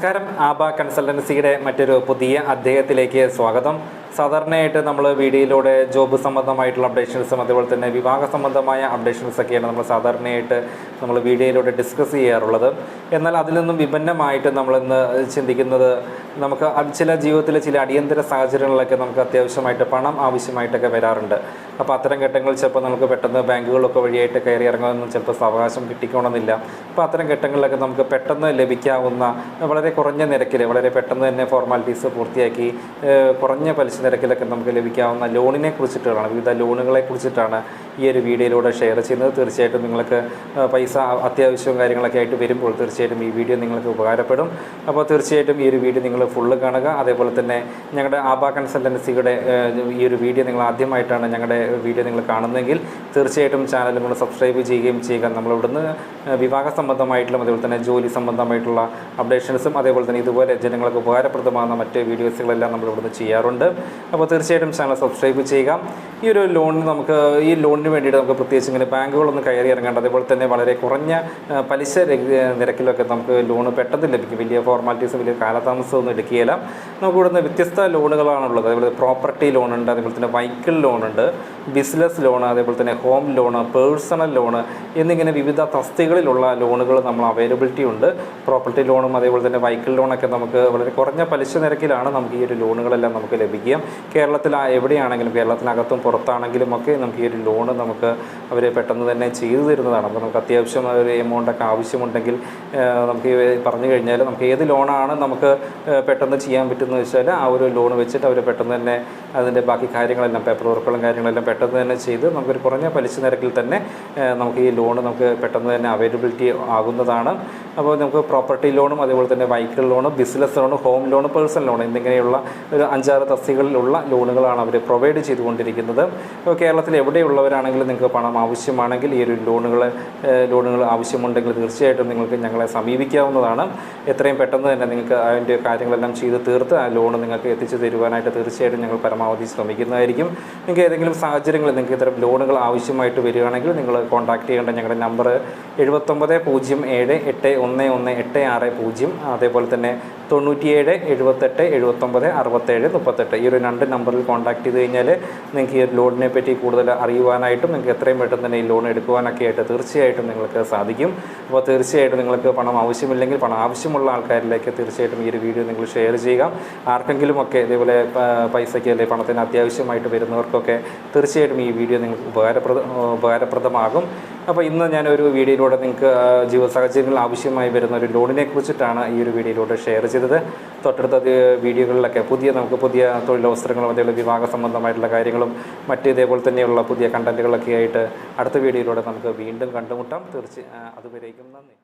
നമസ്കാരം. ആബ കൺസൾട്ടൻസിയുടെ മറ്റൊരു പുതിയ അദ്ദേഹത്തിലേക്ക് സ്വാഗതം. സാധാരണയായിട്ട് നമ്മൾ വീഡിയോയിലൂടെ ജോബ് സംബന്ധമായിട്ടുള്ള അപ്ഡേഷൻസും അതുപോലെ തന്നെ വിവാഹ സംബന്ധമായ അപ്ഡേഷൻസ് ഒക്കെയാണ് നമ്മൾ സാധാരണയായിട്ട് നമ്മൾ വീഡിയോയിലൂടെ ഡിസ്കസ് ചെയ്യാറുള്ളത്. എന്നാൽ അതിൽ നിന്നും വിഭിന്നമായിട്ട് നമ്മളിന്ന് ചിന്തിക്കുന്നത് നമുക്ക് ചില ജീവിതത്തിലെ ചില അടിയന്തര സാഹചര്യങ്ങളിലൊക്കെ നമുക്ക് അത്യാവശ്യമായിട്ട് പണം ആവശ്യമായിട്ടൊക്കെ വരാറുണ്ട്. അപ്പോൾ അത്തരം ഘട്ടങ്ങളിൽ ചിലപ്പോൾ നമുക്ക് പെട്ടെന്ന് ബാങ്കുകളൊക്കെ വഴിയായിട്ട് കയറി ഇറങ്ങുമെന്ന് ചിലപ്പോൾ അവകാശം കിട്ടിക്കണമെന്നില്ല. അപ്പോൾ അത്തരം ഘട്ടങ്ങളിലൊക്കെ നമുക്ക് പെട്ടെന്ന് ലഭിക്കാവുന്ന വളരെ കുറഞ്ഞ നിരക്കിൽ വളരെ പെട്ടെന്ന് തന്നെ ഫോർമാലിറ്റീസ് പൂർത്തിയാക്കി കുറഞ്ഞ പലിശ നിരക്കിലൊക്കെ നമുക്ക് ലഭിക്കാവുന്ന ലോണിനെ കുറിച്ചിട്ടാണ് വിവിധ ലോണുകളെ കുറിച്ചിട്ടാണ് ഈ ഒരു വീഡിയോയിലൂടെ ഷെയർ ചെയ്യുന്നത്. തീർച്ചയായിട്ടും നിങ്ങൾക്ക് പൈസ അത്യാവശ്യവും കാര്യങ്ങളൊക്കെ ആയിട്ട് വരുമ്പോൾ തീർച്ചയായിട്ടും ഈ വീഡിയോ നിങ്ങൾക്ക് ഉപകാരപ്പെടും. അപ്പോൾ തീർച്ചയായിട്ടും ഈ ഒരു വീഡിയോ നിങ്ങൾ ഫുള്ള് കാണുക. അതേപോലെ തന്നെ ഞങ്ങളുടെ ആബ കൺസൾട്ടൻസിയുടെ ഈ ഒരു വീഡിയോ നിങ്ങൾ ആദ്യമായിട്ടാണ് ഞങ്ങളുടെ വീഡിയോ നിങ്ങൾ കാണുന്നതെങ്കിൽ തീർച്ചയായിട്ടും ചാനൽ നിങ്ങൾ സബ്സ്ക്രൈബ് ചെയ്യുകയും ചെയ്യുക. നമ്മളിവിടുന്ന് വിവാഹ സംബന്ധമായിട്ടുള്ള അതേപോലെ തന്നെ ജോലി സംബന്ധമായിട്ടുള്ള അപ്ഡേഷൻസും അതേപോലെ തന്നെ ഇതുപോലെ ജനങ്ങൾക്ക് ഉപകാരപ്രദമാകുന്ന മറ്റ് വീഡിയോസുകളെല്ലാം നമ്മളിവിടുന്ന് ചെയ്യാറുണ്ട്. അപ്പോൾ തീർച്ചയായിട്ടും ചാനൽ സബ്സ്ക്രൈബ് ചെയ്യുക. ഈ ഒരു ലോൺ നമുക്ക് ഈ ലോണിന് വേണ്ടിയിട്ട് നമുക്ക് പ്രത്യേകിച്ച് ഇങ്ങനെ ബാങ്കുകളൊന്നും കയറി ഇറങ്ങേണ്ട അതേപോലെ തന്നെ വളരെ കുറഞ്ഞ പലിശ നിരക്കിലൊക്കെ നമുക്ക് ലോൺ പെട്ടെന്ന് ലഭിക്കും. വലിയ ഫോർമാലിറ്റീസ് വലിയ കാലതാമസമൊന്നും എടുക്കുകയില്ല. നമുക്ക് ഇവിടുന്ന് വ്യത്യസ്ത ലോണുകളാണുള്ളത് അതേപോലെ പ്രോപ്പർട്ടി ലോണുണ്ട് അതേപോലെ തന്നെ വെഹിക്കിൾ ലോണുണ്ട് ബിസിനസ് ലോൺ അതേപോലെ തന്നെ ഹോം ലോൺ പേഴ്സണൽ ലോൺ എന്നിങ്ങനെ വിവിധ തസ്തികളിലുള്ള ലോണുകൾ നമ്മൾ അവൈലബിലിറ്റി ഉണ്ട്. പ്രോപ്പർട്ടി ലോണും അതേപോലെ തന്നെ വെഹിക്കിൾ ലോണൊക്കെ നമുക്ക് വളരെ കുറഞ്ഞ പലിശ നിരക്കിലാണ് നമുക്ക് ഈ ഒരു ലോണുകളെല്ലാം നമുക്ക് ലഭിക്കുക. കേരളത്തിൽ എവിടെയാണെങ്കിലും കേരളത്തിനകത്തും പുറത്താണെങ്കിലും ഒക്കെ നമുക്ക് ഈ ഒരു ലോണ് നമുക്ക് അവർ പെട്ടെന്ന് തന്നെ ചെയ്തു തരുന്നതാണ്. അപ്പോൾ നമുക്ക് അത്യാവശ്യം ഒരു എമൗണ്ടൊക്കെ ആവശ്യമുണ്ടെങ്കിൽ നമുക്ക് പറഞ്ഞു കഴിഞ്ഞാൽ നമുക്ക് ഏത് ലോണാണ് നമുക്ക് പെട്ടെന്ന് ചെയ്യാൻ പറ്റുന്നത് വെച്ചാൽ ആ ഒരു ലോൺ വെച്ചിട്ട് അവർ പെട്ടെന്ന് തന്നെ അതിന്റെ ബാക്കി കാര്യങ്ങളെല്ലാം പേപ്പർ വർക്കുകളും കാര്യങ്ങളെല്ലാം പെട്ടെന്ന് തന്നെ ചെയ്ത് നമുക്കൊരു കുറഞ്ഞ പലിശ നിരക്കിൽ തന്നെ നമുക്ക് ഈ ലോൺ നമുക്ക് പെട്ടെന്ന് തന്നെ അവൈലബിലിറ്റി ആകുന്നതാണ്. അപ്പോൾ നമുക്ക് പ്രോപ്പർട്ടി ലോണും അതേപോലെ തന്നെ vehicle loan business loan home loan personal loan എന്നിങ്ങനെയുള്ള ഒരു അഞ്ചാറ് തസ്തികളിലുള്ള ലോണുകളാണ് അവർ പ്രൊവൈഡ് ചെയ്തുകൊണ്ടിരിക്കുന്നത്. അപ്പോൾ കേരളത്തിൽ എവിടെയുള്ളവരാണെങ്കിലും നിങ്ങൾക്ക് പണം ആവശ്യമാണെങ്കിൽ ഈ ഒരു ലോണുകൾ ലോണുകൾ ആവശ്യമുണ്ടെങ്കിൽ തീർച്ചയായിട്ടും നിങ്ങൾക്ക് ഞങ്ങളെ സമീപിക്കാവുന്നതാണ്. എത്രയും പെട്ടെന്ന് തന്നെ നിങ്ങൾക്ക് അതിന്റെ കാര്യങ്ങളെല്ലാം ചെയ്ത് തീർത്ത് ആ ലോൺ നിങ്ങൾക്ക് എത്തിച്ചു തരുവാനായിട്ട് തീർച്ചയായിട്ടും ഞങ്ങൾ പരമാവധി ശ്രമിക്കുന്നതായിരിക്കും. നിങ്ങൾക്ക് ഏതെങ്കിലും സാഹചര്യങ്ങളിൽ നിങ്ങൾക്ക് ഇത്തരം ലോണുകൾ ആവശ്യമായിട്ട് വരികയാണെങ്കിൽ നിങ്ങൾ കോൺടാക്ട് ചെയ്യേണ്ട ഞങ്ങളുടെ നമ്പർ എഴുപത്തൊമ്പത് പൂജ്യം ഏഴ് എട്ട് ഒന്ന് ഒന്ന് എട്ട് ആറ് പൂജ്യം അതേപോലെ തന്നെ തൊണ്ണൂറ്റിയേഴ് എഴുപത്തെട്ട് എഴുപത്തൊമ്പത് അറുപത്തേഴ് മുപ്പത്തെട്ട്. ഈ ഒരു രണ്ട് നമ്പറിൽ കോൺടാക്ട് ചെയ്ത് കഴിഞ്ഞാൽ നിങ്ങൾക്ക് ഈ ലോണിനെ പറ്റി കൂടുതൽ അറിയുവാനായിട്ടും നിങ്ങൾക്ക് എത്രയും പെട്ടെന്ന് തന്നെ ഈ ലോൺ എടുക്കുവാനൊക്കെ ആയിട്ട് തീർച്ചയായിട്ടും നിങ്ങൾക്ക് സാധിക്കും. അപ്പോൾ തീർച്ചയായിട്ടും നിങ്ങൾക്ക് പണം ആവശ്യമില്ലെങ്കിൽ പണം ആവശ്യമുള്ള ആൾക്കാരിലേക്ക് തീർച്ചയായിട്ടും ഈ ഒരു വീഡിയോ നിങ്ങൾ ഷെയർ ചെയ്യുക. ആർക്കെങ്കിലുമൊക്കെ ഇതേപോലെ പൈസയ്ക്ക് അല്ലെങ്കിൽ പണത്തിന് അത്യാവശ്യമായിട്ട് വരുന്നവർക്കൊക്കെ തീർച്ചയായിട്ടും ഈ വീഡിയോ നിങ്ങൾക്ക് ഉപകാരപ്രദ ഉപകാരപ്രദമാകും. അപ്പോൾ ഇന്ന് ഞാനൊരു വീഡിയോയിലൂടെ നിങ്ങൾക്ക് ജീവിത സാഹചര്യങ്ങളിൽ ആവശ്യമായി വരുന്ന ഒരു ലോണിനെ കുറിച്ചിട്ടാണ് ഈ ഒരു വീഡിയോയിലൂടെ ഷെയർ ചെയ്തത്. തൊട്ടടുത്ത വീഡിയോകളിലൊക്കെ പുതിയ നമുക്ക് പുതിയ തൊഴിലവസരങ്ങളും അതേപോലെ വിവാഹ സംബന്ധമായിട്ടുള്ള കാര്യങ്ങളും മറ്റ് ഇതേപോലെ തന്നെയുള്ള പുതിയ കണ്ടന്റുകളൊക്കെ ആയിട്ട് അടുത്ത വീഡിയോയിലൂടെ നമുക്ക് വീണ്ടും കണ്ടുമുട്ടാം. തീർച്ച അതുവരേക്കും നന്ദി.